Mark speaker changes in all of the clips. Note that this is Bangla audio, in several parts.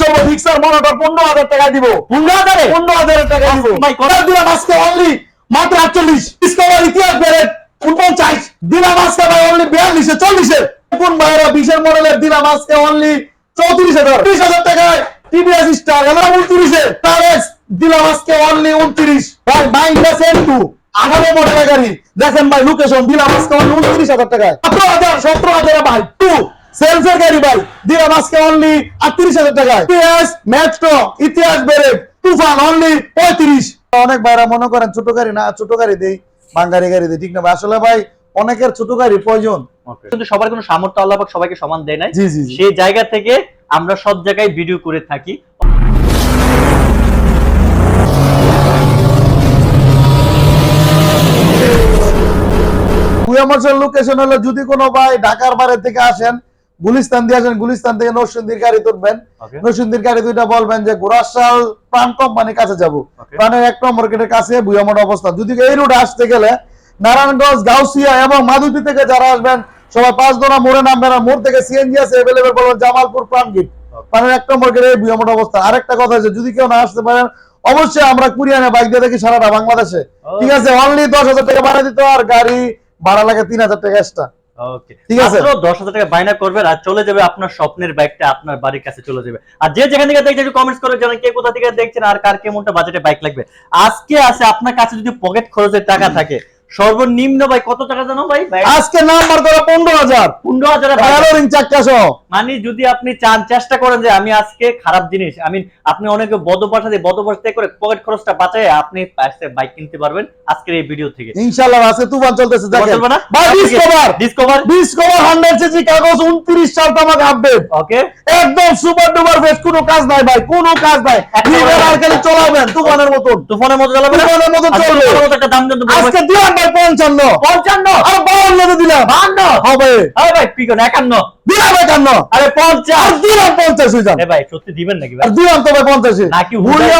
Speaker 1: চলবো ফিক্সার মনোটর পনেরো হাজার টাকা দিব।
Speaker 2: পনেরো হাজারে?
Speaker 1: পনেরো হাজার টাকা দিব।
Speaker 2: ভাই? কত
Speaker 1: দিলাম আজকে অনলি মাত্র আটচল্লিশ। ডিসকভার ইতিহাস বেড়ে উনপঞ্চাশ। দিলাম আজকে ভাই অনলি বিয়াল্লিশে চল্লিশে কোন ভাইরা বিশের মডেলের দিলাম আজকে অনলি চৌত্রিশ হাজার ত্রিশ হাজার টাকায় টিভিএস স্টার এবার উনত্রিশে তারেক্স দিলাম আজকে অনলি উনত্রিশ। ভাই মাইন্ডাস এম টু। আঠারো মডেলের গাড়ি। দেখেন ভাই লোকেশন দিলাম আজকে অনলি উনত্রিশ হাজার টাকায়। সতেরো হাজার সতেরো হাজার ভাই টু সেলফের গাড়ি ভাই। দিলাম আজকে অনলি আটত্রিশ হাজার টাকায়। ইতিহাস ইতিহাস তুফান অনলি পঁয়ত্রিশ। অনেক ভাইরা মনে করেন ছোট গাড়ি না ছোট গাড়ি দেই বাঙ্গারি গাড়ি দেই ঠিক না ভাই? আসলে ভাই অনেকের ছোট গাড়ি প্রয়োজন।
Speaker 2: কিন্তু সবার কোনো সামর্থ্য আল্লাহ সবাইকে সমান দেয় নাই। সেই জায়গা থেকে আমরা সব জায়গায় ভিডিও করে থাকি।
Speaker 1: লোকেশন হলো যদি কোনো ভাই ঢাকার বাইরে থেকে আসেন গুলিস্তান দিয়ে আসেন গুলিস্তান থেকে নরসিংদীর গাড়ি তুলবেন. নরসিংদীর গাড়ি দুইটা বলবেন যে গোরাশাল প্রাণ কোম্পানির কাছে যাব। প্রাণের এক নম্বর গেটের কাছে বুয়ামোট অবস্থা যদি এই রুটে আসতে গেলে নারায়ণগঞ্জ গাউসিয়া এবং মাধুতি থেকে যারা আসবেন সবাই পাঁচ দোনা মোড়ে নামবেন আর মোড় থেকে সিএনজি আছে এভেলেবেল বলবেন জামালপুর প্রাণ গেট। প্রাণের এক নম্বর গেটে বুয়ামোট অবস্থা। আরেকটা কথা আছে যদি কেউ না আসতে পারেন অবশ্যই আমরা কুরিয়ানে বাইক দিয়ে দেখি সারাটা বাংলাদেশে। ঠিক আছে অনলি দশ হাজার টাকা ভাড়া দিতে আর গাড়ি ভাড়া লাগে তিন হাজার টাকা এক্সট্রা
Speaker 2: ওকে
Speaker 1: ঠিক আছে।
Speaker 2: দশ হাজার টাকা বাইনা করবেন আর চলে যাবে আপনার স্বপ্নের বাইকটা আপনার বাড়ির কাছে চলে যাবে। আর যে যেখান থেকে দেখছেন একটু কমেন্টস করে জানান কে কোথা থেকে দেখছেন আর কার কেমনটা বাজেটে বাইক লাগবে। আজকে আছে আপনার কাছে যদি পকেট খরচের টাকা থাকে সর্বনিম্ন ভাই কত টাকা জানো ভাই?
Speaker 1: আজকে নাম্বার করো পনেরো হাজার।
Speaker 2: পনেরো হাজার মানে যদি আপনি চান চেষ্টা করেন যে আমি আজকে খারাপ জিনিস আমি আপনি অনেকে বদপাশা দিয়ে বদপাশা করে পকেট খরচটা বাঁচায় আপনি বাইক কিনতে পারবেন আজকের এই ভিডিও থেকে।
Speaker 1: ইনশাল্লাহ আছে তুফান চলতেছে দেখেন। ভাই Discover
Speaker 2: Discover
Speaker 1: Discover hundred CC কাগজ উনত্রিশ সাল তামাক আপডেট
Speaker 2: ওকে
Speaker 1: একদম সুপার ডুপার ফেস কোনো কাজ নাই ভাই কোনো কাজ নাই। আর খালি চলাবেন তুফানের মতন।
Speaker 2: তুফানের মতো
Speaker 1: তুফানের মতো চলবে।
Speaker 2: একটা দাম জানতে
Speaker 1: আজকে ভাই পঞ্চান্ন।
Speaker 2: পঞ্চান্ন।
Speaker 1: আর বাউন্ন দিলাম।
Speaker 2: বাহান্ন
Speaker 1: হবে
Speaker 2: আরে ভাই কি করেন একান্ন।
Speaker 1: দিলাম একান্ন।
Speaker 2: আরে পঞ্চাশ।
Speaker 1: দিলাম পঞ্চাশ হয়ে যান
Speaker 2: ভাই সত্যি দিবেন নাকি
Speaker 1: আর দিলাম তো ভাই পঞ্চাশে
Speaker 2: নাকি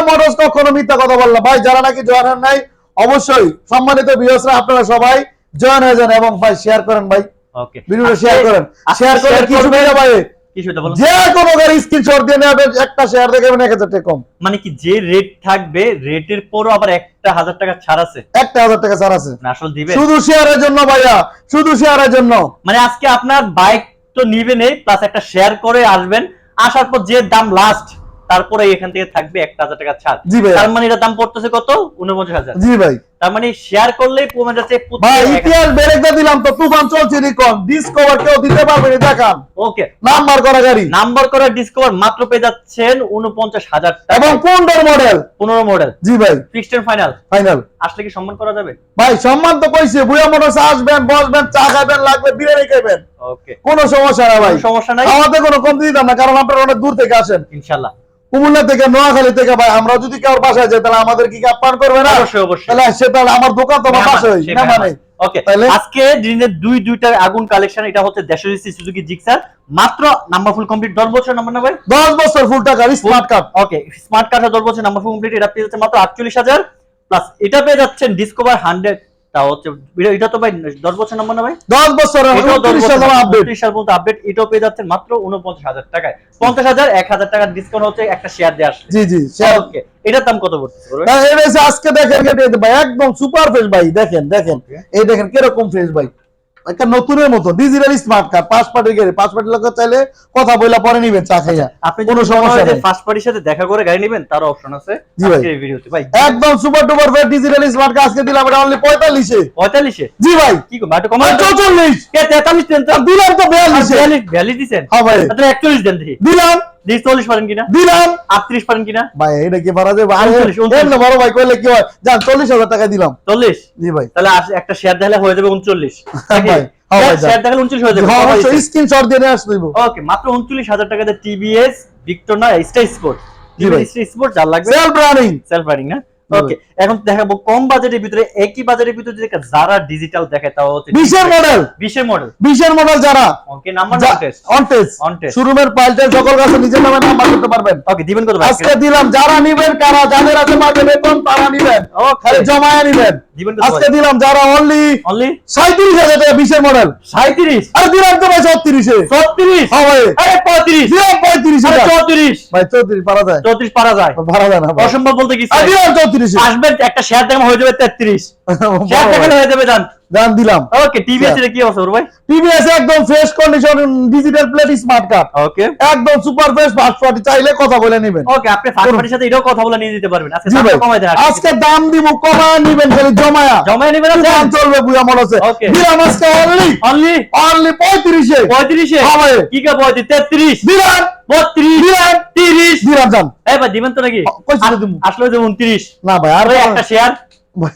Speaker 1: মোটরস কখনো মিথ্যা কথা বলল ভাই যারা নাকি জয়েন নাই অবশ্যই সম্মানিত বিহসরা আপনারা সবাই জয়েন হয়ে যান এবং ভাই শেয়ার করেন ভাই।
Speaker 2: ওকে
Speaker 1: ভিডিওটা শেয়ার করেন। শেয়ার করলে
Speaker 2: share
Speaker 1: কি
Speaker 2: করবেন।
Speaker 1: ভাই? যে কোনো গাড়ি স্ক্রিনশট দিয়ে নেবেন একটা শেয়ার দেখবেন এক হাজার টাকা কম।
Speaker 2: মানে কি যে রেট থাকবে রেটের পরও আবার একটা হাজার টাকা ছাড় আছে?
Speaker 1: একটা হাজার টাকা ছাড় আছে।
Speaker 2: না দিবে?
Speaker 1: শুধু শেয়ারের জন্য ভাইয়া শুধু শেয়ারের জন্য।
Speaker 2: মানে আজকে আপনার বাইক তো নিবেনই প্লাস একটা শেয়ার করে আসবেন আসার পর যে দাম লাস্ট তারপরে এখান থেকে থাকবে একটা হাজার টাকা ছাড়।
Speaker 1: জি ভাই
Speaker 2: তার মানে এটার দাম পড়তেছে কত? উনপঞ্চাশ হাজার।
Speaker 1: জি ভাই।
Speaker 2: তার মানে শেয়ার করলেই কমে যাচ্ছে
Speaker 1: ভাই ইতিহাস ব্রেক দিলাম তো তুফান চলছে রিকন ডিসকভার কেউ দিতে পারবে না দেখান।
Speaker 2: ওকে
Speaker 1: নাম্বার করা গাড়ি।
Speaker 2: নাম্বার করা ডিসকভার মাত্র পেয়ে যাচ্ছেন টাকা।
Speaker 1: এবং পনেরো মডেল
Speaker 2: পনেরো মডেল
Speaker 1: জি ভাই।
Speaker 2: ফিক্সড এন্ড ফাইনাল
Speaker 1: ফাইনাল
Speaker 2: আসলে কি সম্মান করা যাবে?
Speaker 1: ভাই সম্মান তো কইছে বুয়া মোটরস আসবেন বসবেন চা খাবেন লাগবে বিরিয়ানি খাবেন।
Speaker 2: ওকে
Speaker 1: কোনো সমস্যা না ভাই।
Speaker 2: সমস্যা নাই?
Speaker 1: আমাদের কোনো কমতি দিতাম না কারণ আপনারা অনেক দূর থেকে আসেন।
Speaker 2: ইনশাল্লাহ।
Speaker 1: কুমিল্লা থেকে নোয়াখালী থেকে ভাই আমরা যদি কারোর বাসায় যাই তাহলে আমাদের কি আপ্যায়ন করবে না?
Speaker 2: অবশ্যই অবশ্যই।
Speaker 1: তাহলে সেটা আমার দোকান তো আমার পাশে না মানে?
Speaker 2: ওকে আজকে দিনের দুই দুইটা আগুন কালেকশন এটা হচ্ছে দেশরিসি সুজুকি জিক্সার। মাত্র নাম্বার ফুল কমপ্লিট 10 বছর নাম্বার না ভাই?
Speaker 1: দশ বছর ফুল টাকা smart card
Speaker 2: okay smart card 10 বছর নাম্বার ফুল কমপ্লিট এটা পেয়ে যাচ্ছে মাত্র 48000 প্লাস এটা পেয়ে যাচ্ছেন ডিসকভার 100 তা হচ্ছে এটা- তো ভাই 10 বছর নম্বর না ভাই?
Speaker 1: দশ বছর
Speaker 2: এটাও 10
Speaker 1: উনত্রিশ
Speaker 2: বছর
Speaker 1: সাল আপডেট
Speaker 2: 29 সাল পর্যন্ত আপডেট এটাও পেয়ে যাচ্ছেন মাত্র 49000 টাকায়। 50000 1000 টাকার ডিসকাউন্ট হচ্ছে একটা শেয়ার দেওয়া আসছে
Speaker 1: জি জি শেয়ার
Speaker 2: ওকে এটার দাম কত পড়ছে
Speaker 1: আজকে দেখেন ভাই একদম সুপার ফ্রেশ ভাই দেখেন দেখেন। এই দেখেন কীরকম ফ্রেশ ভাই। একটা নতুনের মতো ডিজিটাল স্মার্ট কার্ড পাঁচ পার্টির গাড়ি পাঁচ পার্টির লোক চাইলে কথা বইলা পরে নিবেন চা খাইয়া।
Speaker 2: আপনি
Speaker 1: কোনো সমস্যা নেই।
Speaker 2: ফার্স্ট পার্টির সাথে দেখা করে গাড়ি নেবেন তার অপশন আছে
Speaker 1: জি ভাই।
Speaker 2: ভিডিওতে। ভাই
Speaker 1: একদম super duper fresh digital smart card আজকে দিলাম এটা অনলি পঁয়তাল্লিশে।
Speaker 2: 45 এ
Speaker 1: জি ভাই।
Speaker 2: কি গো একটু কমাই
Speaker 1: চৌচল্লিশ।
Speaker 2: কে 43 দেন তো?
Speaker 1: দিলাম তো বিয়াল্লিশে।
Speaker 2: ভ্যালি দিছেন?
Speaker 1: হ্যাঁ ভাই।
Speaker 2: তাহলে 41 দেন
Speaker 1: দিলাম।
Speaker 2: দিয়ে 40 পারেন কিনা?
Speaker 1: দিলাম।
Speaker 2: 38 পারেন কিনা?
Speaker 1: ভাই এটা কি পারা যাবে? আরে
Speaker 2: উনত্রিশ, উনত্রিশ।
Speaker 1: এমনি বড় ভাই কইলে কি হয়? যান চল্লিশ হাজার টাকা দিলাম।
Speaker 2: 40
Speaker 1: জি ভাই।
Speaker 2: তাহলে একটা শেয়ার দেখালে হয়ে যাবে 39
Speaker 1: হ্যাঁ ভাই, হ্যাঁ
Speaker 2: শেয়ার দেখালে 39 হয়ে যাবে।
Speaker 1: হ্যাঁ স্ক্রিনশট দিয়ে নিয়ে আসতে দিব
Speaker 2: ওকে মাত্র 39000 টাকা দিয়ে টিভিএস ভিক্টোর না স্টাই স্পোর্ট
Speaker 1: জি ভাই।
Speaker 2: স্টাই স্পোর্ট যার লাগবে
Speaker 1: সেলফ রানিং
Speaker 2: সেলফ রাইডিং না? ওকে এখন দেখাবো কম বাজেটের ভিতরে একই বাজেটের ভিতরে যদি যারা ডিজিটাল দেখায় তাও হচ্ছে
Speaker 1: বিশের মডেল
Speaker 2: বিশের মডেল
Speaker 1: বিশের মডেল যারা
Speaker 2: ওকে নাম্বার টেস্ট On test।
Speaker 1: শোরুমের পাল্টে সকল কাছে নিজের নামে নাম্বার করতে পারবেন।
Speaker 2: ওকে দিবেন কত ভাই
Speaker 1: আজকে দিলাম যারা নিবেন কারা যাদের আছে মাঝে বেতন তারা নিবেন। খালি জমায়া নিবেন।
Speaker 2: দিবেন
Speaker 1: আজকে দিলাম যারা অনলি
Speaker 2: অনলি
Speaker 1: সাঁত্রিশ হাজার টাকা বিশের মডেল
Speaker 2: 37
Speaker 1: আর দিলাম তো ভাই ছত্রিশে।
Speaker 2: 36
Speaker 1: হ্যাঁ ভাই।
Speaker 2: আরে 35
Speaker 1: দিলাম পঁয়ত্রিশ
Speaker 2: আরে 34
Speaker 1: ভাই চৌত্রিশ পারা যায়।
Speaker 2: 34 পারা যায়।
Speaker 1: ভাড়া যায় না
Speaker 2: অসম্ভব বলতে কি
Speaker 1: দিলাম চৌত্রিশে।
Speaker 2: আসবেন একটা শেয়ার দেখে হয়ে যাবে 33 শেয়ার দেখে হয়ে যাবে জান।
Speaker 1: দাম দিলাম।
Speaker 2: ওকে টিভিএস এর কি অবস্থা ভাই?
Speaker 1: টিভিএস একদম fresh condition digital plate smart card
Speaker 2: okay
Speaker 1: একদম সুপার ফ্রেশ ফার্স্ট পার্টি চাইলে কথা বলে নেবেন।
Speaker 2: ওকে আপনি ফার্স্ট পার্টির সাথে এটাও কথা বলে নিয়ে দিতে পারবেন। আজকে
Speaker 1: ভাই।
Speaker 2: কমাই দেন
Speaker 1: আজকে দাম দিব কমায় নিবেন খালি জমায়া।
Speaker 2: জমাই নেবেন
Speaker 1: দাম চলবে বুয়া মনে
Speaker 2: Okay.
Speaker 1: দিলাম আজকে অনলি
Speaker 2: অনলি
Speaker 1: অনলি পঁয়ত্রিশে।
Speaker 2: 35 এ
Speaker 1: হ্যাঁ ভাই।
Speaker 2: কি কা 35 33
Speaker 1: দিলাম
Speaker 2: 32
Speaker 1: দিলাম
Speaker 2: 30
Speaker 1: দিলাম জান।
Speaker 2: এই ভাই দিবেন তো নাকি?
Speaker 1: কইছি দিমু।
Speaker 2: আসলে যে 29
Speaker 1: না ভাই আর
Speaker 2: একটা শেয়ার
Speaker 1: ভাই,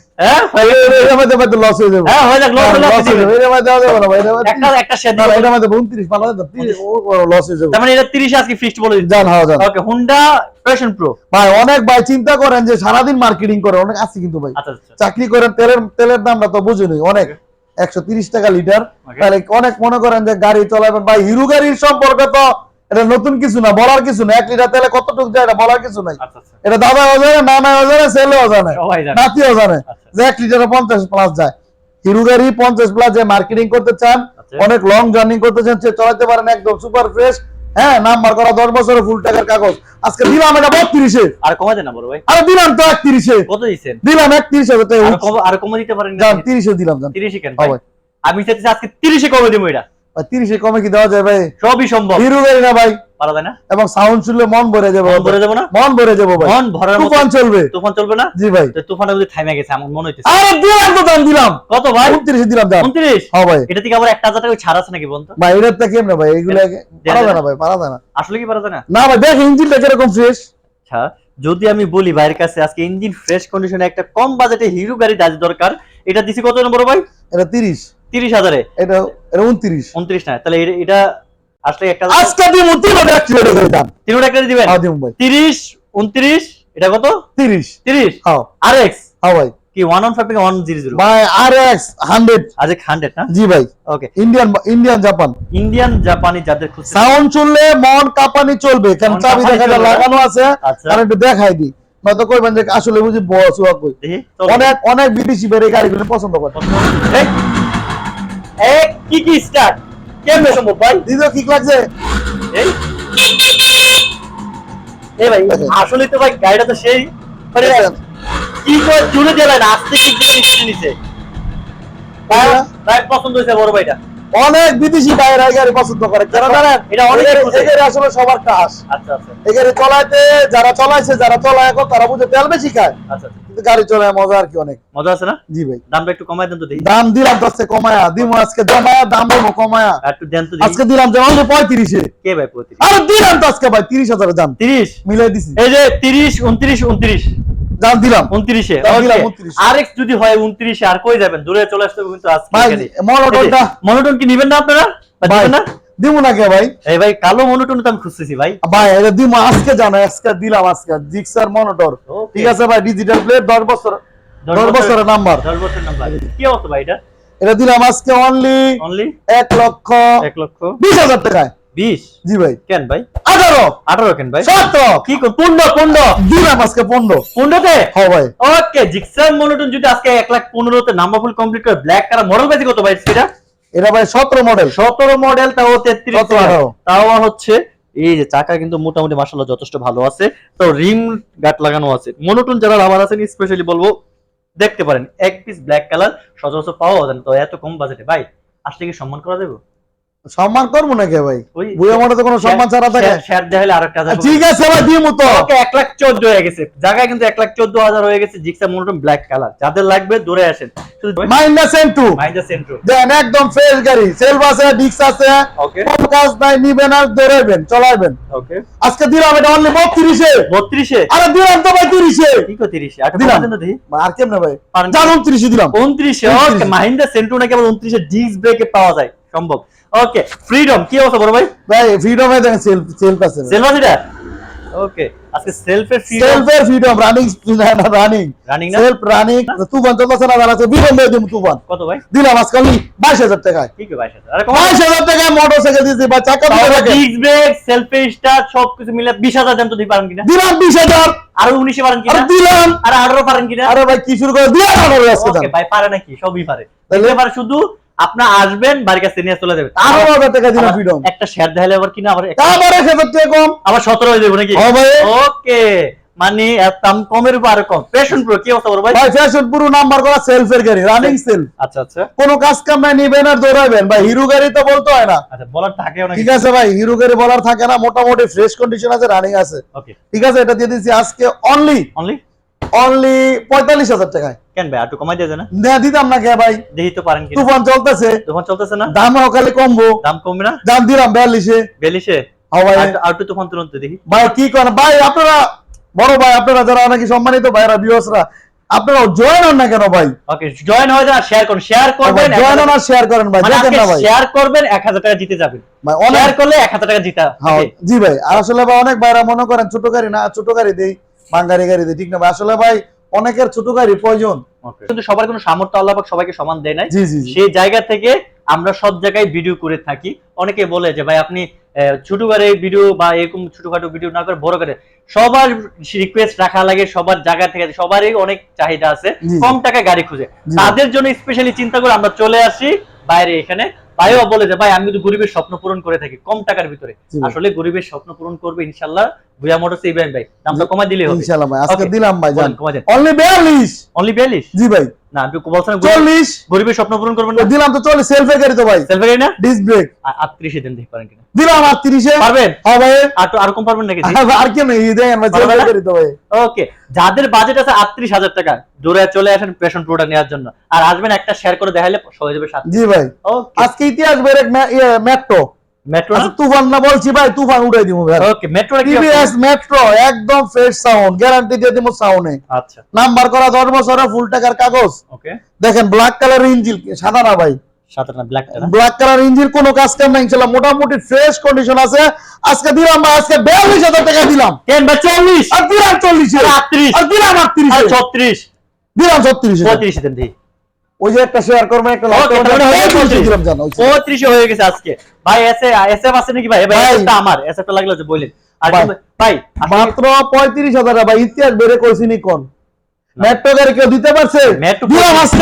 Speaker 2: গেছে।
Speaker 1: এর- এর মধ্যে মধ্যে লস হয়ে যাবে।
Speaker 2: যাক লস হলে
Speaker 1: loss যাবে। এর মধ্যে দেওয়া যাবে না ভাই, এর মধ্যে-
Speaker 2: একটা একটা শেয়ার
Speaker 1: না, না,
Speaker 2: দিবেন
Speaker 1: এটার মধ্যে 29 পালা যাবে, 30 ও- ও লস যাবে।
Speaker 2: তার এটা 30 আজকে ফিক্সড বলে দিচ্ছি।
Speaker 1: জান হওয়া যান
Speaker 2: ওকে হুন্ডা প্যাশন প্রো
Speaker 1: ভাই অনেক ভাই চিন্তা করেন যে সারাদিন মার্কেটিং করে অনেক আছে কিন্তু ভাই।
Speaker 2: আচ্ছা আচ্ছা।
Speaker 1: চাকরি করেন তেলের তেলের দামটা তো বুঝুনি অনেক। একশো তিরিশ টাকা লিটার তাহলে অনেক মনে করেন যে গাড়ি চলাবেন। ভাই হিরো গাড়ির সম্পর্কে তো এটা নতুন কিছু না বলার কিছু না। এক লিটার তেলে কতটুকু যায় এটা বলার কিছু নাই।
Speaker 2: আচ্ছা আচ্ছা।
Speaker 1: এটা দাদাও জানে নানাও জানে ছেলেও জানে
Speaker 2: সবাই জানে।
Speaker 1: নাতিও জানে
Speaker 2: আচ্ছা।
Speaker 1: যে এক লিটারে পঞ্চাশ প্লাস যায়। হিরো গাড়ি পঞ্চাশ প্লাস যে মার্কেটিং করতে চান। অনেক লং জার্নি করতে চান সে চালাতে পারেন একদম সুপার ফ্রেশ হ্যাঁ নাম্বার করা দশ বছরের ফুল টাকার কাগজ। আজকে দিলাম এটা বত্রিশে।
Speaker 2: আর দেন না বড় ভাই।
Speaker 1: আর দিলাম তো একত্রিশে।
Speaker 2: কত দিছেন
Speaker 1: দিলাম একত্রিশ হাজার
Speaker 2: আর কম দিতে পারেন
Speaker 1: তিরিশে দিলাম
Speaker 2: 30 কেন
Speaker 1: হ্যাঁ।
Speaker 2: আমি চাইছি আজকে 30 এ কমে দেবো এটা।
Speaker 1: তিরিশে কমে কি দেওয়া যায় ভাই?
Speaker 2: সবই সম্ভব।
Speaker 1: হিরো গাড়ি না ভাই।
Speaker 2: পারা যায় না?
Speaker 1: এবং সাউন্ড শুনলে মন ভরে যাবে
Speaker 2: মন ভরে যাব না?
Speaker 1: মন ভরে যাব ভাই।
Speaker 2: মন মতো
Speaker 1: তুফান চলবে।
Speaker 2: তুফান চলবে না?
Speaker 1: জি ভাই।
Speaker 2: তুফানটা যদি থামে গেছে আমার মনে হইতেছে।
Speaker 1: আরে দিলাম তো দাম দিলাম।
Speaker 2: কত ভাই?
Speaker 1: উনত্রিশে দিলাম দাম।
Speaker 2: 29
Speaker 1: হ্যাঁ ভাই।
Speaker 2: এটা থেকে আবার 1000 টাকা ছাড় আছে নাকি বলতো?
Speaker 1: ভাই তা কেমনে ভাই? এগুলো পারা যায় না ভাই পারা যায় না।
Speaker 2: আসলে কি পারা যায় না?
Speaker 1: না ভাই দেখ ইঞ্জিনটা কীরকম ফ্রেশ
Speaker 2: আচ্ছা যদি আমি বলি ভাইয়ের কাছে আজকে ইঞ্জিন ফ্রেশ কন্ডিশনে একটা কম বাজেটে হিরো গাড়ি দাজ দরকার এটা দিছি কত নম্বর ভাই?
Speaker 1: এটা তিরিশ।
Speaker 2: তিরিশ হাজারে।
Speaker 1: এটা এটা উনত্রিশ।
Speaker 2: উনত্রিশ না তাহলে এটা- আসলে একটা
Speaker 1: আজকে করে দাম।
Speaker 2: তিন একটা দিবেন?
Speaker 1: হ্যাঁ ভাই।
Speaker 2: তিরিশ উনত্রিশ এটা কত?
Speaker 1: তিরিশ।
Speaker 2: তিরিশ?
Speaker 1: হ্যাঁ।
Speaker 2: আর এক্স
Speaker 1: হ্যাঁ ভাই।
Speaker 2: কি one one five one zero zero
Speaker 1: ভাই আর এক্স হান্ড্রেড
Speaker 2: আজ হান্ড্রেড না?
Speaker 1: জি ভাই।
Speaker 2: Okay
Speaker 1: Indian Indian Japan
Speaker 2: Indian জাপানি যাদের
Speaker 1: সাউন্ড শুনলে মন কাঁপানি চলবে। কারণ চাবি দেখা লাগানো আছে
Speaker 2: আচ্ছা।
Speaker 1: আর একটু দেখাই দি নয়তো কইবেন যে আসলে বুঝি বস কই? অনেক অনেক বিদেশি বেড়ে গাড়িগুলো পছন্দ করে।
Speaker 2: এই, কি কি স্টার্ট। কেমনে সম্ভব ভাই?
Speaker 1: দিদিও কি লাগছে?
Speaker 2: এই। এই ভাই আসলে তো ভাই গাড়িটা তো সেই। মানে কি করে জুড়ে দিলেন আস্তে কি দিকে নিচে নিচে ভাই ভাই পছন্দ হয়েছে বড় ভাইটা।
Speaker 1: অনেক বিদেশি বাইরে গাড়ি পছন্দ করে। কেন জানেন
Speaker 2: এটা অনেকে
Speaker 1: এদের- আসলে সবার কাজ।
Speaker 2: আচ্ছা আচ্ছা।
Speaker 1: এই গাড়ি চলাইতে যারা চলাইছে যারা চলায় এখন তারা বুঝে তেল বেশি খায়।
Speaker 2: আচ্ছা আচ্ছা।
Speaker 1: গাড়ি চলায় মজা আর কি অনেক।
Speaker 2: মজা আছে না?
Speaker 1: জি ভাই।
Speaker 2: দামটা একটু কমাই দেন তো দেখি।
Speaker 1: দাম দিলাম আজকে কমায়া। দিমু আজকে জমায়া দাম দেবো কমায়া।
Speaker 2: একটু দেন তো
Speaker 1: আজকে দিলাম যে অনলি পঁয়ত্রিশে।
Speaker 2: কে ভাই পঁয়ত্রিশ?
Speaker 1: আরে দিলাম তো আজকে ভাই তিরিশ হাজারের দাম।
Speaker 2: তিরিশ?
Speaker 1: মিলাই দিছি।
Speaker 2: এই যে তিরিশ উনত্রিশ উনত্রিশ।
Speaker 1: দাম দিলাম।
Speaker 2: উনত্রিশে
Speaker 1: দাম 29
Speaker 2: আর এক্স যদি হয় উনত্রিশে আর কই যাবেন? দূরে চলে আসতে হবে কিন্তু আজকে
Speaker 1: মনোটনটা
Speaker 2: মনোটন কি নিবেন না আপনারা? দিবেন না?
Speaker 1: দিমু না কে ভাই।
Speaker 2: এই ভাই কালো মনোটন তো আমি খুঁজতেছি ভাই।
Speaker 1: ভাই এটা দিমু আজকে জানো আজকে দিলাম আজকে। জিক্সার মনোটর. ঠিক আছে ভাই ডিজিটাল প্লেট দশ বছর দশ বছরের নাম্বার
Speaker 2: দশ বছর নাম্বার কি অবস্থা ভাই এটা?
Speaker 1: এটা দিলাম আজকে অনলি
Speaker 2: অনলি
Speaker 1: এক লক্ষ
Speaker 2: এক লক্ষ।
Speaker 1: বিশ হাজার টাকায়।
Speaker 2: বিশ?
Speaker 1: জি ভাই।
Speaker 2: কেন ভাই?
Speaker 1: আঠারো।
Speaker 2: আঠারো কেন ভাই?
Speaker 1: সতেরো
Speaker 2: কি কোন পনেরো পনেরো।
Speaker 1: দিলাম আজকে পনেরো।
Speaker 2: পনেরোতে?
Speaker 1: হ্যাঁ ভাই।
Speaker 2: ওকে জিক্সার মনোটন যদি আজকে এক লাখ পনেরোতে নাম্বার ফুল কমপ্লিট করে ব্ল্যাক কালার মডেল কত ভাই সেটা
Speaker 1: এটা ভাই সতেরো মডেল
Speaker 2: সতেরো মডেল তাও তেত্রিশ
Speaker 1: 17
Speaker 2: তাও হচ্ছে এই যে চাকা কিন্তু মোটামুটি মাসাল্লাহ যথেষ্ট ভালো আছে। তো রিম গাট লাগানো আছে। মনোটন যারা রাবার আছেন স্পেশালি বলব দেখতে পারেন এক পিস ব্ল্যাক কালার সচরাচর পাওয়া যায় তো এত কম বাজেটে ভাই আসলে কি সম্মান করা দেবো
Speaker 1: সম্মান করব না কে ভাই বুয়া মনে তো কোনো সম্মান ছাড়া থাকে।
Speaker 2: শেয়ার দেখালে আরেকটা হাজার
Speaker 1: ঠিক আছে ভাই দিমু তো।
Speaker 2: ওকে এক লাখ চোদ্দ হয়ে গেছে। জায়গায় কিন্তু এক লাখ চোদ্দ হাজার হয়ে গেছে জিক্সা মনোটন ব্ল্যাক কালার যাদের লাগবে দূরে আসেন।
Speaker 1: মাইন্ডা সেম টু
Speaker 2: মাইন্ডা সেন্ট্রো
Speaker 1: দেন একদম ফ্রেশ গাড়ি। সেলফ আছে ডিক্স আছে।
Speaker 2: ওকে
Speaker 1: কোন কাজ নাই নিবেন আর দৌড়াইবেন চলাইবেন।
Speaker 2: ওকে
Speaker 1: আজকে দিলাম এটা অনলি বত্রিশে।
Speaker 2: বত্রিশে?
Speaker 1: আরে দিলাম তো ভাই তিরিশে।
Speaker 2: কি কো তিরিশে? আর
Speaker 1: দিলাম।
Speaker 2: দিলাম দেখি?
Speaker 1: আর কেমনে ভাই। জান উনত্রিশে দিলাম।
Speaker 2: উনত্রিশে
Speaker 1: 29
Speaker 2: ওকে মাহিন্দ্রা সেন্ট্রো নাকি আবার উনত্রিশে ডিস্ক ব্রেকে পাওয়া যায়? সম্ভব। ওকে ফ্রিডম কি অবস্থা বড় ভাই?
Speaker 1: ভাই ফ্রিডমে দেখেন সেলফ সেলফ আছে
Speaker 2: সেলভাস এটা ওকে আজকে সেলফের ফ্রি
Speaker 1: সেলফের ফ্রিডম রানিং রানিং
Speaker 2: রানিং না
Speaker 1: সেলফ রানিং তুফান চলতেছে না দাঁড়াচ্ছে বিলম্বে দিম তুফান।
Speaker 2: কত ভাই?
Speaker 1: দিলাম আজকাল বাইশ হাজার টাকায়।
Speaker 2: কি কি বাইশ হাজার। আরে কম
Speaker 1: বাইশ হাজার টাকায় মোটর সাইকেল দিয়েছি বা চাকা দিয়ে।
Speaker 2: ডিস্ক ব্রেক সেলফি স্টার্ট সবকিছু মিলে বিশ হাজার দাম তো দিতে পারেন কিনা?
Speaker 1: দিলাম বিশ হাজার।
Speaker 2: আরও উনিশে পারেন
Speaker 1: আর
Speaker 2: কিনা
Speaker 1: দিলাম।
Speaker 2: আর আঠারো পারেন কিনা?
Speaker 1: আরে ভাই কি শুরু করে? দিয়ে আজকে
Speaker 2: ওকে ভাই পারে নাকি? সবই পারে।
Speaker 1: তাহলে?
Speaker 2: পারে শুধু আপনার আসবেন বাড়ির কাছে নিয়ে চলে
Speaker 1: আরও হাজার টাকা দিলাম ফ্রিডম
Speaker 2: একটা শেয়ার দেখালে আবার কিনা আবার
Speaker 1: তারপরে কম।
Speaker 2: আবার সতেরো হয়ে যাবে নাকি? ওকে। মানে দাম কমের উপর আরও কম। প্রেশন প্রো কি অবস্থা ভাই?
Speaker 1: ভাই ফ্যাশন পুরো নাম্বার করা সেলফের গাড়ি রানিং সেলফ
Speaker 2: আচ্ছা আচ্ছা।
Speaker 1: কোনো কাজ কাম নাই নিবেন আর দৌড়াবেন ভাই হিরো গাড়ি তো বলতে হয় না।
Speaker 2: আচ্ছা বলার থাকে অনেক
Speaker 1: ঠিক আছে ভাই হিরো গাড়ি বলার থাকে না মোটামুটি ফ্রেশ কন্ডিশন আছে রানিং আছে।
Speaker 2: ওকে
Speaker 1: ঠিক আছে এটা দিয়ে দিচ্ছি আজকে অনলি
Speaker 2: অনলি
Speaker 1: অনলি পঁয়তাল্লিশ হাজার টাকায়।
Speaker 2: কেন ভাই একটু কমাই দিয়ে না?
Speaker 1: না দিতাম না কে ভাই।
Speaker 2: দেখি তো পারেন
Speaker 1: তুফান চলতেছে।
Speaker 2: তুফান চলতেছে না?
Speaker 1: খালি কমবো।
Speaker 2: দাম কমবে না?
Speaker 1: দাম দিলাম বিয়াল্লিশে। হ্যাঁ
Speaker 2: তুফান তুরন্ত দেখি।
Speaker 1: ভাই কি করেন? ভাই আপনারা বড় ভাই আপনারা যারা নাকি সম্মানিত ভাইরা ভিউয়ার্সরা আপনারা জয়েন হন না কেন ভাই?
Speaker 2: ওকে জয়েন হয়ে যান শেয়ার করুন। শেয়ার করবেন
Speaker 1: জয়েন হন আর শেয়ার করেন ভাই দেখেন না ভাই।
Speaker 2: শেয়ার করবেন 1000 টাকা জিতে যাবেন। শেয়ার করলে 1000 টাকা জিতা
Speaker 1: হ্যাঁ জি ভাই আসলে ভাই অনেক ভাইরা মনে করেন ছোট গাড়ি না ছোট গাড়ি দেই। বাঙ্গারি গাড়ি ঠিক না ভাই? আসলে ভাই অনেকের ছোট গাড়ি প্রয়োজন।
Speaker 2: কিন্তু সবার কোনো সামর্থ্য আল্লাহ সবাইকে সমান দেয় নাই। সেই জায়গা থেকে আমরা সব জায়গায় ভিডিও করে থাকি। অনেকে বলে যে ভাই আপনি ছোট ভিডিও বা এরকম ছোটখাটো ভিডিও না করে বড় করে সবার রিকোয়েস্ট রাখা লাগে সবার জায়গা থেকে সবারই অনেক চাহিদা আছে। কম টাকায় গাড়ি খুঁজে। তাদের জন্য স্পেশালি চিন্তা করে আমরা চলে আসি বাইরে এখানে। ভাইও বলে যে ভাই আমি কিন্তু গরিবের স্বপ্ন পূরণ করে থাকি কম টাকার ভিতরে। আসলে গরিবের স্বপ্ন পূরণ করবে ইনশাল্লাহ ভুয়া মোটরস ইব্রাহিম ভাই। দামটা কমাই দিলে হবে।
Speaker 1: ইনশাআল্লাহ ভাই। আজকে দিলাম ভাই জান।
Speaker 2: দেন।
Speaker 1: অনলি 42
Speaker 2: অনলি বিয়াল্লিশ?
Speaker 1: জি ভাই।
Speaker 2: না আমি বলছিলাম
Speaker 1: 40
Speaker 2: গরিবের স্বপ্ন পূরণ করবেন না।
Speaker 1: দিলাম তো 40 সেলফের গাড়ি তো ভাই।
Speaker 2: সেলফি গাড়ি না?
Speaker 1: ডিস ব্রেক
Speaker 2: দিন পারেন কিনা।
Speaker 1: দিলাম 38 এ
Speaker 2: পারবেন?
Speaker 1: হ্যাঁ ভাই।
Speaker 2: আর আর কম পারবেন নাকি?
Speaker 1: আর
Speaker 2: পারবে
Speaker 1: গাড়ি তো ভাই।
Speaker 2: ওকে যাদের বাজেট আছে আটত্রিশ হাজার টাকা দূরে চলে আসেন প্রেশন প্রোটা নেওয়ার জন্য। আর আসবেন একটা শেয়ার করে দেখাইলে হয়ে যাবে সাত
Speaker 1: জি ভাই।
Speaker 2: ওকে
Speaker 1: আজকে ইতিহাস বের এক মেট্রো আচ্ছা তুফান না বলছি ভাই তুফান উঠাই দিব ভাই।
Speaker 2: ওকে মেট্রো
Speaker 1: টিভিএস মেট্রো একদম ফ্রেশ সাউন্ড গ্যারান্টি দিয়ে দিব সাউন্ডে
Speaker 2: আচ্ছা।
Speaker 1: নাম্বার করা 10 বছরের ফুল টাকার কাগজ।
Speaker 2: ওকে
Speaker 1: দেখেন ব্ল্যাক কালার ইঞ্জিন সাদা না ভাই?
Speaker 2: সাতান্ন ব্ল্যাক
Speaker 1: কালার ইঞ্জিন কোনো কাজ কাম নাই ইনশাআল্লাহ মোটামুটি ফ্রেশ কন্ডিশন আছে। আজকে দিলাম ভাই আজকে 42000 টাকা দিলাম।
Speaker 2: কেন বা চল্লিশ?
Speaker 1: আর দিলাম 40 এ
Speaker 2: আটত্রিশ।
Speaker 1: আর দিলাম 38
Speaker 2: আর
Speaker 1: এ
Speaker 2: ছত্রিশ।
Speaker 1: দিলাম 36 এ
Speaker 2: পঁয়ত্রিশে দেন দেখি
Speaker 1: ওই যে একটা শেয়ার করব একটা
Speaker 2: Okay,
Speaker 1: করবেন
Speaker 2: হয়ে গেছে।
Speaker 1: 35 দিলাম জানো
Speaker 2: পঁয়ত্রিশে হয়ে গেছে আজকে। ভাই এসে এসএফ আছে নাকি ভাই? ভাই আমার। এসএফটা লাগল যে বললেন আর
Speaker 1: ভাই। মাত্র পঁয়ত্রিশ হাজার ভাই ইতিহাস বেড়ে কইছিনি কোন মেট্রো গাড়ি কেউ দিতে পারছে?
Speaker 2: Metro
Speaker 1: দিলাম
Speaker 2: পঁচিশ।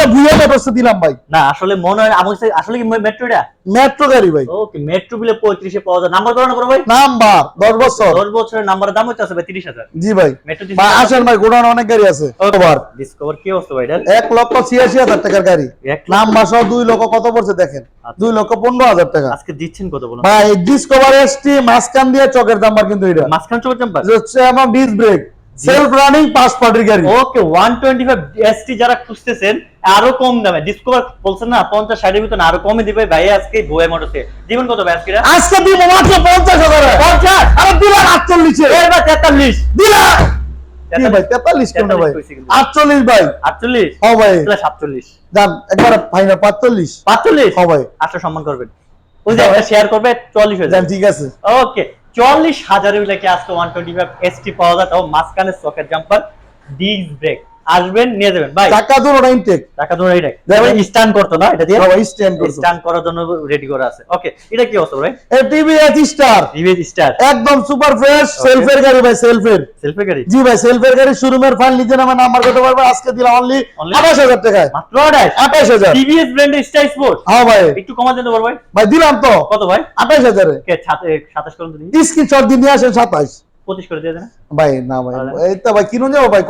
Speaker 1: আজকে দিলাম ভাই।
Speaker 2: না আসলে মনে হয় আমার আসলে কি মেট্রোটা
Speaker 1: মেট্রো গাড়ি ভাই।
Speaker 2: ওকে মেট্রো বিলে পঁয়ত্রিশে পাওয়া যায়। নাম্বার করানো করো ভাই।
Speaker 1: নাম্বার 10 বছর।
Speaker 2: দশ বছরের নাম্বারের দাম হচ্ছে আসবে তিরিশ হাজার।
Speaker 1: জি ভাই।
Speaker 2: মেট্রো
Speaker 1: ভাই আসেন ভাই গোডাউন অনেক গাড়ি আছে। ওভার
Speaker 2: ডিসকভার কি অবস্থা ভাই
Speaker 1: এক লক্ষ ছিয়াশি হাজার টাকার গাড়ি।
Speaker 2: এক
Speaker 1: নাম্বার সহ দুই লক্ষ কত পড়ছে দেখেন?
Speaker 2: আচ্ছা।
Speaker 1: দুই লক্ষ পনেরো হাজার টাকা।
Speaker 2: আজকে দিচ্ছেন কত বলুন
Speaker 1: ভাই ডিসকভার এসটি মাঝখান দিয়ে চকের দাম্বার কিন্তু এটা।
Speaker 2: মাঝখান চোখ চাম্পার
Speaker 1: আমার ডিস ব্রেক সেলফ রানিং পাঁচ পার্টির গাড়ি।
Speaker 2: Okay one twenty five ST যারা খুঁজতেছেন আরও কম দামে। ডিসকভার বলছেন না পঞ্চাশ ষাটের ভিতরে আরও কমে দিবে ভাই আজকে মোটরসে জীবন কত ভাই আজকে
Speaker 1: আজকে দিব মাত্র পঞ্চাশ হাজার।
Speaker 2: পঞ্চাশ?
Speaker 1: আরে দিলাম আটচল্লিশে।
Speaker 2: এর বা তেতাল্লিশ।
Speaker 1: দিলাম। কি ভাই তেতাল্লিশ কেন ভাই?
Speaker 2: তেতাল্লিশ কইছি কিন্তু।
Speaker 1: আটচল্লিশ ভাই।
Speaker 2: আটচল্লিশ?
Speaker 1: হ ভাই।
Speaker 2: তাহলে সাতচল্লিশ।
Speaker 1: একবার ফাইনাল ভাই।
Speaker 2: সম্মান করবেন। ওই যে শেয়ার করবে হয়ে যাবে।
Speaker 1: ঠিক আছে।
Speaker 2: ওকে চল্লিশ হাজারের লেখে আজকে ওয়ান টোয়েন্টি ফাইভ এসটি পাওয়া যায়, তাও মাঝখানে সকেট জাম্পার ডিস্ক ব্রেক আসবেন নিয়ে যাবেন। ভাই
Speaker 1: টাকা ইনটেক
Speaker 2: টাকা স্ট্যান্ড করতো না? এটা দিয়ে?
Speaker 1: স্ট্যান্ড করছে
Speaker 2: স্ট্যান্ড করার জন্য রেডি করা আছে। ওকে এটা কি অবস্থা ভাই?
Speaker 1: টিভিএস স্টার
Speaker 2: স্টার
Speaker 1: একদম সুপার ফ্রেশ সেলফের গাড়ি ভাই সেলফের
Speaker 2: সেলফি গাড়ি?
Speaker 1: জি ভাই সেলফের গাড়ি শোরুমের ফাইল নিজে নামে নাম্বার করতে পারবে আজকে দিলাম অনলি
Speaker 2: Only?
Speaker 1: আঠাশ হাজার টাকায়।
Speaker 2: মাত্র আড়াই
Speaker 1: আঠাশ হাজার।
Speaker 2: টিভিএস ব্র্যান্ডের স্টাইল স্পোর্ট
Speaker 1: হ্যাঁ ভাই।
Speaker 2: একটু কমা দিতে পারব ভাই।
Speaker 1: ভাই দিলাম তো।
Speaker 2: কত ভাই?
Speaker 1: আঠাশ হাজারে।
Speaker 2: কে সাতাশ করুন তো দিই
Speaker 1: স্ক্রিনশট দিয়ে আসেন সাতাশ।
Speaker 2: পঁচিশ করে দিয়ে দেন।
Speaker 1: ভাই না ভাই
Speaker 2: তাহলে?
Speaker 1: এই তো ভাই কিনুন ভাই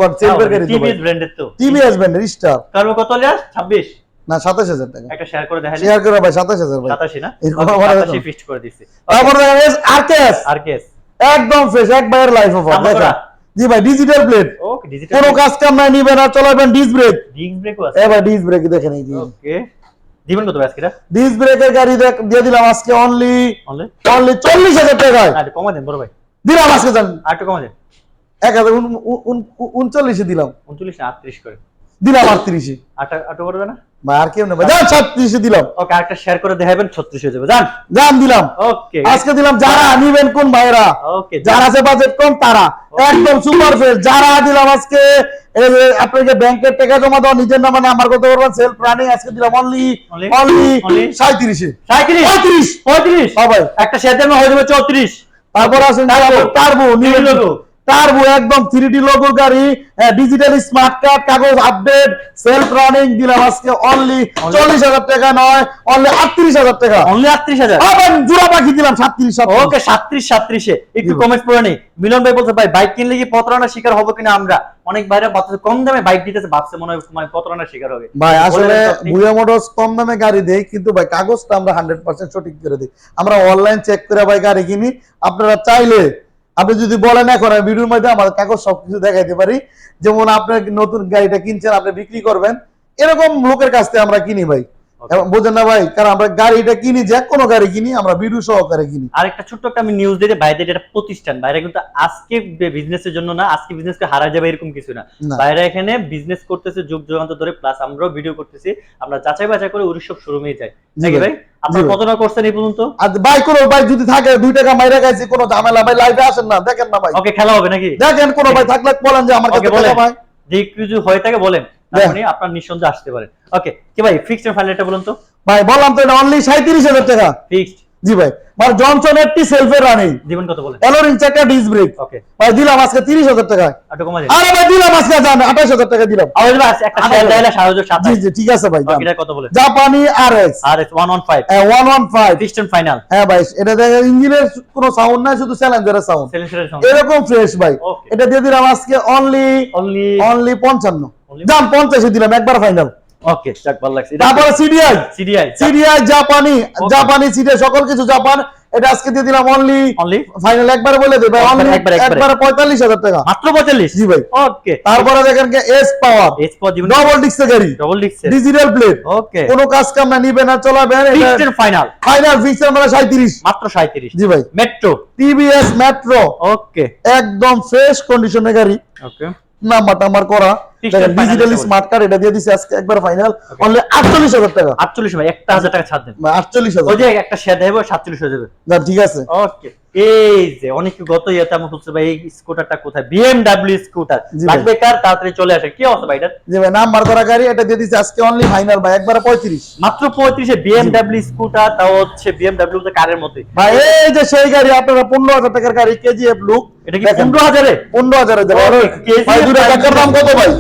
Speaker 1: গাড়ি
Speaker 2: টিভিএস ব্র্যান্ডের তো।
Speaker 1: টিভিএস ব্যান্ড স্টার
Speaker 2: কত লিয়া ছাব্বিশ।
Speaker 1: না সাতাশ হাজার টাকা।
Speaker 2: একটা শেয়ার করে দেখালে
Speaker 1: শেয়ার করে ভাই সাতাশ হাজার ভাই।
Speaker 2: সাতাশি না?
Speaker 1: এরকম আমার
Speaker 2: সাতাশি
Speaker 1: একদম।
Speaker 2: ফিক্সড করে দিচ্ছি
Speaker 1: তারপর দেখেন আরকেএস
Speaker 2: আর কেস
Speaker 1: একদম ফ্রেশ লাইফ অফার
Speaker 2: করা?
Speaker 1: জি ভাই ডিজিটাল প্লেট
Speaker 2: ওকে ডিজিটাল
Speaker 1: কোনো কাজ কাম নাই নিবেন আর চলাবেন ডিস ব্রেক
Speaker 2: ডিস্ক ব্রেকও আছে।
Speaker 1: এবার ডিস ব্রেক দেখেন এই জি।
Speaker 2: ওকে। দিবেন কত আজকে
Speaker 1: ডিস ব্রেকের গাড়ি দেখ- দিয়ে দিলাম আজকে অনলি
Speaker 2: অনলি
Speaker 1: অনলি চল্লিশ হাজার টাকায়।
Speaker 2: কমা দেন বড় ভাই।
Speaker 1: দিলাম আজকে জান।
Speaker 2: আর একটু কমা দেন
Speaker 1: এক হাজার উন- উন- উন- উনচল্লিশে দিলাম।
Speaker 2: উনচল্লিশ আটত্রিশ করে।
Speaker 1: দিলাম আটত্রিশে।
Speaker 2: আটা আটো করবে না?
Speaker 1: ভাই আর কেউ নেই যান সাতত্রিশে দিলাম।
Speaker 2: ওকে আরেকটা শেয়ার করে দেখাবেন ছত্রিশ হয়ে যাবে। জান
Speaker 1: যান দিলাম।
Speaker 2: ওকে।
Speaker 1: আজকে দিলাম যারা নিবেন কোন ভাইরা
Speaker 2: ওকে।
Speaker 1: যারা আছে বাজেট কম তারা। একদম সুপার ফ্রেশ যারা দিলাম আজকে আপনাকে ব্যাংকের টাকা জমা দাও নিজের নামে সেলফ রানিং আজকে দিলাম অনলি অনলি
Speaker 2: Only?
Speaker 1: সাঁত্রিশে
Speaker 2: সাঁত্রিশ
Speaker 1: পঁয়ত্রিশ।
Speaker 2: পঁয়ত্রিশ?
Speaker 1: হ্যাঁ ভাই।
Speaker 2: একটা শেয়ার হয়ে যাবে চৌত্রিশ।
Speaker 1: তারপর turbo new
Speaker 2: New logo।
Speaker 1: Turbo একদম থ্রি ডি লোগো গাড়ি ডিজিটাল স্মার্ট কার্ড কাগজ আপডেট সেলফ রানিং দিলাম আজকে অনলি চল্লিশ হাজার টাকা নয় অনলি আটত্রিশ হাজার টাকা।
Speaker 2: অনলি আটত্রিশ হাজার?
Speaker 1: জোড়া পাখি দিলাম সাতত্রিশ
Speaker 2: ওকে সাত্রিশ সাত্রিশে একটু কমেন্ট করে নেই। মিলন ভাই বলছে ভাই বাইক কিনলে কি প্রতারণার শিকার হব কিনা আমরা? অনেক বাইরে বাচ্চা কম দামে বাইক দিতেছে। ভাবছে মনে হয় প্রতারণার শিকার হবে।
Speaker 1: ভাই আসলে
Speaker 2: তো
Speaker 1: মোটরস কম দামে গাড়ি দেয় কিন্তু ভাই কাগজটা আমরা হান্ড্রেড পার্সেন্ট সঠিক করে দিই। আমরা অনলাইন চেক করে ভাই গাড়ি কিনি। আপনারা চাইলে আপনি যদি বলেন এখন আমি ভিডিওর মধ্যে আমাদের কাগজ সবকিছু দেখাইতে পারি, যেমন আপনার নতুন গাড়িটা কিনছেন, আপনি বিক্রি করবেন, এরকম লোকের কাছ থেকে আমরা কিনি ভাই. এবং বোঝেন না ভাই কারণ আমরা গাড়িটা কিনি যে কোনো গাড়ি কিনি আমরা সহকারে কিনি।
Speaker 2: আর একটা ছোট্ট একটা আমি নিউজ দিতে এটা প্রতিষ্ঠান কিন্তু আজকে বিজনেসের জন্য না আজকে হারা যাবে এরকম কিছু না।
Speaker 1: না।
Speaker 2: এখানে বিজনেস করতেছে যুগ যুগান্ত ধরে প্লাস আমরাও ভিডিও করতেছি আমরা যাচাই বাছাই করে ওর সব শোরুমেই যাই। নাকি
Speaker 1: ভাই।
Speaker 2: আপনার। কত টাকা করছেন এই পর্যন্ত?
Speaker 1: আর ভাই কোনো ভাই যদি থাকে দুই টাকা মাইরা গাইছে কোনো ঝামেলা ভাই লাইভে আসেন না দেখেন না ভাই।
Speaker 2: ওকে খেলা হবে নাকি?
Speaker 1: দেখেন কোনো ভাই থাকলে বলেন যে আমার কাছে টাকা ভাই।
Speaker 2: যে কিছু হয়ে থাকে বলেন আপনি মানে আপনার নিঃসন্দেহে আসতে পারেন ওকে কি ভাই ফিক্সড ফাইনালটা বলুন তো।
Speaker 1: ভাই বললাম তো এটা অনলি সাঁত্রিশ হাজার টাকা।
Speaker 2: ফিক্সড
Speaker 1: জি ভাই। মানে জনসন একটি সেলফের রানিং।
Speaker 2: জীবন কত বলেন?
Speaker 1: এলোরিং চাকা ডিস ব্রেক
Speaker 2: ওকে
Speaker 1: ভাই দিলাম আজকে তিরিশ হাজার টাকা
Speaker 2: একটু কমা যায়
Speaker 1: আরে ভাই দিলাম আজকে জান আঠাশ হাজার টাকা দিলাম।
Speaker 2: আওয়াজ ভাই একটা
Speaker 1: আঠাশ
Speaker 2: শেয়ার
Speaker 1: হাজার।
Speaker 2: দেয় সাহায্য সাথে
Speaker 1: জি জি ঠিক আছে ভাই যান।
Speaker 2: এটা কত বলেন?
Speaker 1: জাপানি R X
Speaker 2: R S 115
Speaker 1: one one five
Speaker 2: fixed final
Speaker 1: হ্যাঁ ভাই এটা ইঞ্জিনের কোনো সাউন্ড নাই শুধু স্যালেঞ্জারের সাউন্ড
Speaker 2: সঙ্গে
Speaker 1: এরকম ফ্রেশ ভাই। এটা দিয়ে দিলাম আজকে অনলি
Speaker 2: অনলি
Speaker 1: অনলি পঞ্চান্ন।
Speaker 2: Only?
Speaker 1: দাম পঞ্চাশে দিলাম একবার ফাইনাল
Speaker 2: ওকে যাক ভালো লাগছে
Speaker 1: তারপরে সিডিআই
Speaker 2: সিডিআই
Speaker 1: সিডিআই জাপানি জাপানি সিডিআই সকল কিছু জাপান এটা আজকে দিয়ে দিলাম অনলি
Speaker 2: অনলি
Speaker 1: ফাইনাল একবার বলে দেবে। অনলি
Speaker 2: একবার, একবারে।
Speaker 1: একবারে পঁয়তাল্লিশ হাজার টাকা।
Speaker 2: মাত্র 45
Speaker 1: জি ভাই।
Speaker 2: ওকে
Speaker 1: তারপরে দেখেন কে এস পাওয়ার
Speaker 2: এস জীবন।
Speaker 1: ডবল ডিস্কের গাড়ি।
Speaker 2: ডবল ডিক্সের
Speaker 1: ডিজিটাল প্লেট
Speaker 2: ওকে
Speaker 1: কোনো কাজ কাম না নিবেন না চলাবেন
Speaker 2: ফিক্সড ফাইনাল
Speaker 1: ফাইনাল ফিক্সড মানে সাঁত্রিশ
Speaker 2: মাত্র 37
Speaker 1: জি ভাই।
Speaker 2: মেট্রো
Speaker 1: টিভিএস মেট্রো
Speaker 2: ওকে
Speaker 1: একদম ফ্রেশ কন্ডিশনের গাড়ি।
Speaker 2: ওকে
Speaker 1: নাম্বার টাম্বার করা। ডিজিটালি স্মার্ট কার্ড এটা দিয়ে দিছে আজকে একবার ফাইনাল অনলি আটচল্লিশ হাজার টাকা।
Speaker 2: 48 ভাই 1000 টাকা ছাড় দেন।
Speaker 1: আটচল্লিশ হাজার।
Speaker 2: ওই যে একটা শেয়ার দেবো 47 হয়ে যাবে।
Speaker 1: না, ঠিক আছে।
Speaker 2: ওকে এই যে অনেকে গত ইয়েতে আমি বলছে ভাই এই স্কুটারটা কোথায়? বিএমডব্লিউ স্কুটার লাগবে কার? তাড়াতাড়ি চলে আসে কি অবস্থা ভাই এটা
Speaker 1: যে ভাই নাম্বার করা গাড়ি এটা দিয়ে দিছে আজকে অনলি ফাইনাল ভাই একবার পঁয়ত্রিশ।
Speaker 2: মাত্র পঁয়ত্রিশে বিএমডব্লিউ স্কুটার তাও হচ্ছে বিএমডব্লিউ কারের মধ্যে।
Speaker 1: ভাই এই যে সেই গাড়ি আপনারা পনেরো হাজার টাকার গাড়ি কেজিএফ লুক
Speaker 2: এটা কি পনেরো হাজারে?
Speaker 1: পনেরো হাজার
Speaker 2: Okay,
Speaker 1: ভাই দুটা টাকার দাম কত ভাই?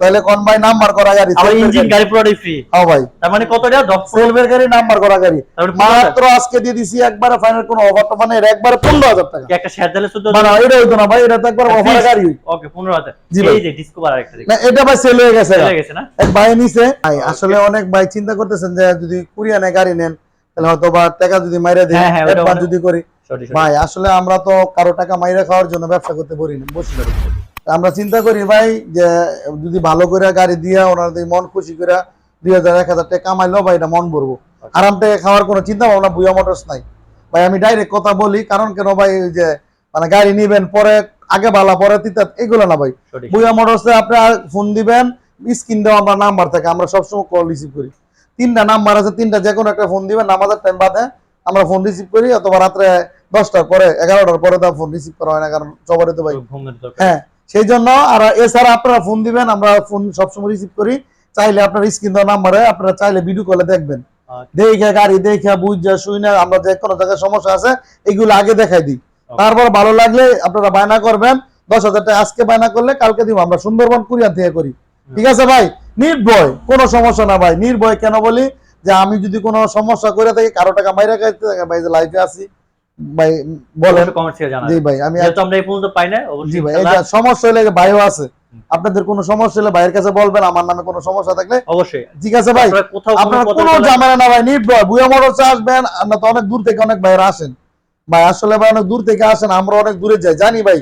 Speaker 1: তাহলে কোন ভাই নাম্বার করা গাড়ি?
Speaker 2: ইঞ্জিন
Speaker 1: গাড়ি।
Speaker 2: পুরোটাই ফ্রি
Speaker 1: হ্যাঁ ভাই।
Speaker 2: তার মানে কত টাকা
Speaker 1: সেলফের গাড়ি নাম্বার করা গাড়ি।
Speaker 2: হাজার।
Speaker 1: মাত্র আজকে দিয়ে দিছি একবারে ফাইনাল কোনো অফার টফার নেই একবারে পনেরো হাজার টাকা।
Speaker 2: একটা শেয়ার দিলে শুধু
Speaker 1: মানে এটা হইতো না ভাই এটা তো একবার অফার গাড়ি
Speaker 2: ওকে পনেরো হাজার।
Speaker 1: জি ভাই।
Speaker 2: এই যে ডিসকভার আরেকটা দেখি।
Speaker 1: না এটা ভাই সেল হয়ে গেছে।
Speaker 2: চলে গেছে না?
Speaker 1: এক ভাই নিছে। ভাই আসলে অনেক ভাই চিন্তা করতেছেন যে যদি কুরিয়ানে গাড়ি নেন তাহলে হয়তো বা টাকা যদি মাইরা দেয়
Speaker 2: হ্যাঁ, হ্যাঁ,
Speaker 1: যদি করি। ভাই আসলে আমরা তো কারও টাকা মাইরা খাওয়ার জন্য ব্যবসা করতে পারি না বসি না। আমরা চিন্তা করি ভাই যে যদি ভালো করে গাড়ি দিয়া ওনাদের মন খুশি করে দুই হাজার এক হাজার টাকা কামাইলো ভাই এটা মন ভরবো। আরাম থেকে খাওয়ার কোনো চিন্তা ভাবনা বুয়া মোটরস নাই। ভাই আমি ডাইরেক্ট কথা বলি কারণ কেন ভাই ওই যে মানে গাড়ি নিবেন পরে আগে বালা পরে তিতা এগুলো না ভাই। বুয়া মোটরসে আপনার ফোন দিবেন স্ক্রিন দেওয়া আমরা নাম্বার থাকে আমরা সবসময় কল রিসিভ করি। তিনটা নাম্বার আছে তিনটা যে কোনো একটা ফোন দিবেন নামাজের টাইম বাদে আমরা ফোন রিসিভ করি অথবা রাত্রে দশটার পরে এগারোটার পরে তো ফোন রিসিভ করা হয় না কারণ সবারই তো ভাই হ্যাঁ সেই জন্য আর এছাড়া আপনারা ফোন দিবেন আমরা ফোন সবসময় রিসিভ করি। চাইলে আপনার স্ক্রিন দেওয়া নাম্বারে আপনারা চাইলে ভিডিও কলে দেখবেন।
Speaker 2: আচ্ছা।
Speaker 1: দেখে গাড়ি দেখে বুঝা শুই না আমরা যে কোনো জায়গায় সমস্যা আছে এগুলো আগে দেখাই দিই। তারপর ভালো লাগলে আপনারা বায়না করবেন। দশ হাজার টাকা আজকে বায়না করলে কালকে দিব আমরা সুন্দরবন কুরিয়ান থেকে করি। ঠিক আছে ভাই? নির্ভয় কোনো সমস্যা না ভাই। নির্ভয় কেন বলি? যে আমি যদি কোনো সমস্যা করে থাকি কারও টাকা মাইরা খাইতে থাকি ভাই যে লাইফে আছি। ভাই বলেন।
Speaker 2: কমেন্ট থেকে জানাবেন।
Speaker 1: জি ভাই আমি
Speaker 2: যেহেতু আমরা এই পর্যন্ত পাই না
Speaker 1: জি ভাই সমস্যা হলে ভাইও আছে আপনাদের কোনো সমস্যা হলে ভাইয়ের কাছে বলবেন আমার নামে কোনো সমস্যা থাকলে।
Speaker 2: অবশ্যই।
Speaker 1: ঠিক আছে ভাই
Speaker 2: আপনারা
Speaker 1: আপনার
Speaker 2: কোনো
Speaker 1: ঝামেলা না ভাই নির্ভয়। বুয়া মোটরসে আসবেন আমরা তো অনেক দূর থেকে অনেক ভাইয়েরা আসেন। ভাই আসলে ভাই অনেক দূর থেকে আসেন আমরা অনেক দূরে যাই। জানি ভাই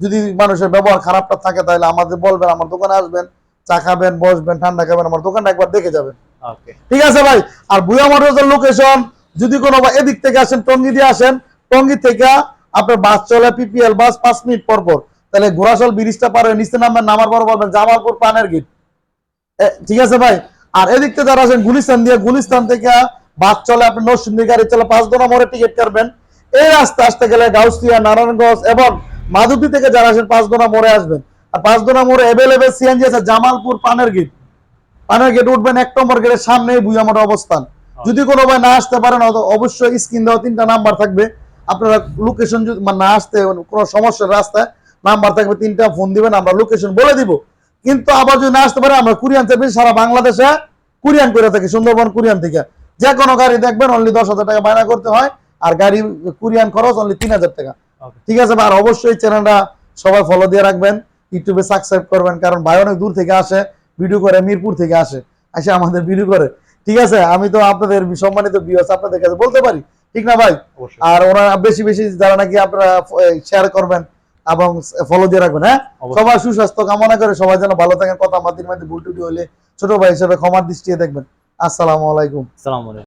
Speaker 1: যদি মানুষের ব্যবহার খারাপটা থাকে তাহলে আমাদের বলবেন আমার দোকানে আসবেন চা খাবেন বসবেন ঠান্ডা খাবেন আমার দোকানটা একবার দেখে যাবেন। ঠিক আছে ভাই আর বুয়া মোটরসের লোকেশন যদি কোনো এদিক থেকে আসেন টঙ্গি দিয়ে আসেন টঙ্গি থেকে আপনার বাস চলে পিপিএল বাস পাঁচ মিনিট পর পর। তাহলে ঘোড়াশাল ব্রিজটা পার হয়ে নিচে নামবেন নামার পর বলবেন জামালপুর পানের গেট। ঠিক আছে ভাই? আর এদিক থেকে যারা আছেন গুলিস্তান দিয়ে গুলিস্তান থেকে বাস চলে আপনি নরসিংদী গাড়ি চলে পাঁচ দোনা মোড়ে টিকিট কাটবেন। এই রাস্তা আসতে গেলে গাউসিয়া নারায়ণগঞ্জ এবং মাধুপি থেকে যারা আসেন পাঁচ দোনা মোড়ে আসবেন। আর পাঁচ দোনা মোড়ে অ্যাভেলেবেল সিএনজি আছে জামালপুর পানের গেট। পানের গেট উঠবেন এক নম্বর গেটের সামনেই বুঝামোটা অবস্থান। যদি কোনো ভাই না আসতে পারেন অবশ্যই স্ক্রিন দেওয়া তিনটা নাম্বার থাকবে। আপনারা লোকেশন যদি মানে না আসতে কোনো সমস্যার রাস্তায় নাম্বার থাকবে তিনটা ফোন দিবেন আমরা লোকেশন বলে দিব। কিন্তু আবার যদি না আসতে পারে আমরা কুরিয়ান সার্ভিস সারা বাংলাদেশে কুরিয়ান করে থাকি সুন্দরবন কুরিয়ান থেকে। যে কোনো গাড়ি দেখবেন অনলি দশ হাজার টাকা বায়না করতে হয় আর গাড়ি কুরিয়ান খরচ অনলি তিন হাজার টাকা। ঠিক আছে আর অবশ্যই চ্যানেলটা সবাই ফলো দিয়ে রাখবেন ইউটিউবে সাবস্ক্রাইব করবেন কারণ ভাই অনেক দূর থেকে আসে ভিডিও করে মিরপুর থেকে আসে আসে আমাদের ভিডিও করে। ঠিক আছে আমি তো আপনাদের সম্মানিত বিয়স আপনাদের কাছে বলতে পারি ঠিক না ভাই? আর ওরা বেশি বেশি যারা নাকি আপনারা শেয়ার করবেন এবং ফলো দিয়ে রাখবেন হ্যাঁ?
Speaker 2: সবাই
Speaker 1: সবার সুস্বাস্থ্য কামনা করে সবাই যেন ভালো থাকেন কথা আমাদের মধ্যে ভুল টুটি হলে ছোট ভাই হিসেবে ক্ষমার দৃষ্টিতে দেখবেন। আসসালামু আলাইকুম।
Speaker 2: আসসালামু আলাইকুম।